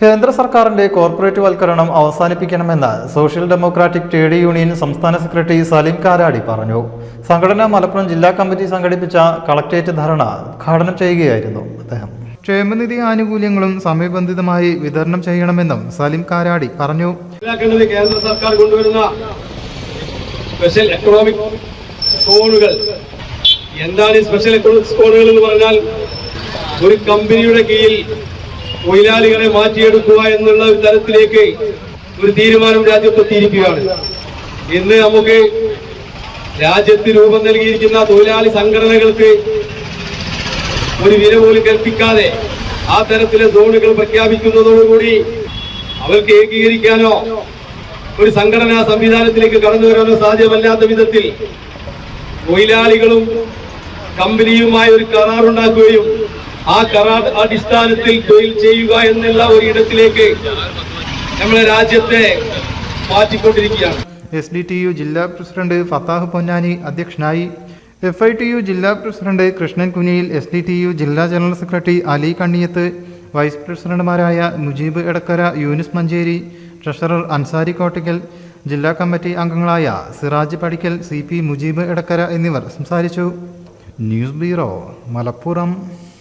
കേന്ദ്ര സർക്കാരിന്റെ കോർപ്പറേറ്റ് വൽക്കരണം അവസാനിപ്പിക്കണമെന്ന് സോഷ്യൽ ഡെമോക്രാറ്റിക് ട്രേഡ് യൂണിയൻ സംസ്ഥാന സെക്രട്ടറി സലീം കാരാടി പറഞ്ഞു. സംഘടന മലപ്പുറം ജില്ലാ കമ്മിറ്റി സംഘടിപ്പിച്ച കളക്ടറേറ്റ് ധർണ ഉദ്ഘാടനം ചെയ്യുകയായിരുന്നു അദ്ദേഹം. ക്ഷേമനിധി ആനുകൂല്യങ്ങളും സമയബന്ധിതമായി വിതരണം ചെയ്യണമെന്നും സലീം കാരാടി പറഞ്ഞു. കേന്ദ്ര സർക്കാർ കൊണ്ടുവരുന്ന സ്പെഷ്യൽ എക്കണോമിക് സോണുകൾ എന്താണ് ഈ സ്പെഷ്യൽ എക്കണോമിക് സോണുകൾ എന്ന് പറഞ്ഞാൽ ഒരു കമ്പനിയുടെ കീഴിൽ തൊഴിലാളികളെ മാറ്റിയെടുക്കുക എന്നുള്ള ഒരു തരത്തിലേക്ക് ഒരു തീരുമാനം രാജ്യത്ത് എത്തിയിരിക്കുകയാണ് ഇന്ന് നമുക്ക് രാജ്യത്ത് രൂപം നൽകിയിരിക്കുന്ന തൊഴിലാളി സംഘടനകൾക്ക് ഒരു വില പോലും കൽപ്പിക്കാതെ ആ തരത്തിലെ സോണുകൾ പ്രഖ്യാപിക്കുന്നതോടുകൂടി അവർക്ക് ഏകീകരിക്കാനോ ഒരു സംഘടനാ സംവിധാനത്തിലേക്ക് കടന്നു വരാനോ സാധ്യമല്ലാത്ത വിധത്തിൽ തൊഴിലാളികളും കമ്പനിയുമായി ഒരു കരാർ ഉണ്ടാക്കുകയും ആ കരാർ അടിസ്ഥാനത്തിൽ തൊഴിൽ ചെയ്യുക എന്നുള്ള ഒരു ഇടത്തിലേക്ക് നമ്മുടെ രാജ്യത്തെ മാറ്റിക്കൊണ്ടിരിക്കുകയാണ്. എസ് ഡി ടി യു ജില്ലാ പ്രസിഡന്റ് ഫത്താഹ് പൊന്നാനി അധ്യക്ഷനായി എഫ് ഐ ടി യു ജില്ലാ president Krishnan Kuniyil S D T U ജില്ലാ general secretary Ali Kanniyath vice പ്രസിഡന്റുമാരായ മുജീബ് എടക്കര യൂനിസ് മഞ്ചേരി ട്രഷറർ അൻസാരി കോട്ടയ്ക്കൽ ജില്ലാ കമ്മിറ്റി അംഗങ്ങളായ സിറാജ് പടിക്കൽ സി പി മുജീബ് എടക്കര എന്നിവർ സംസാരിച്ചു. News bureau Malappuram.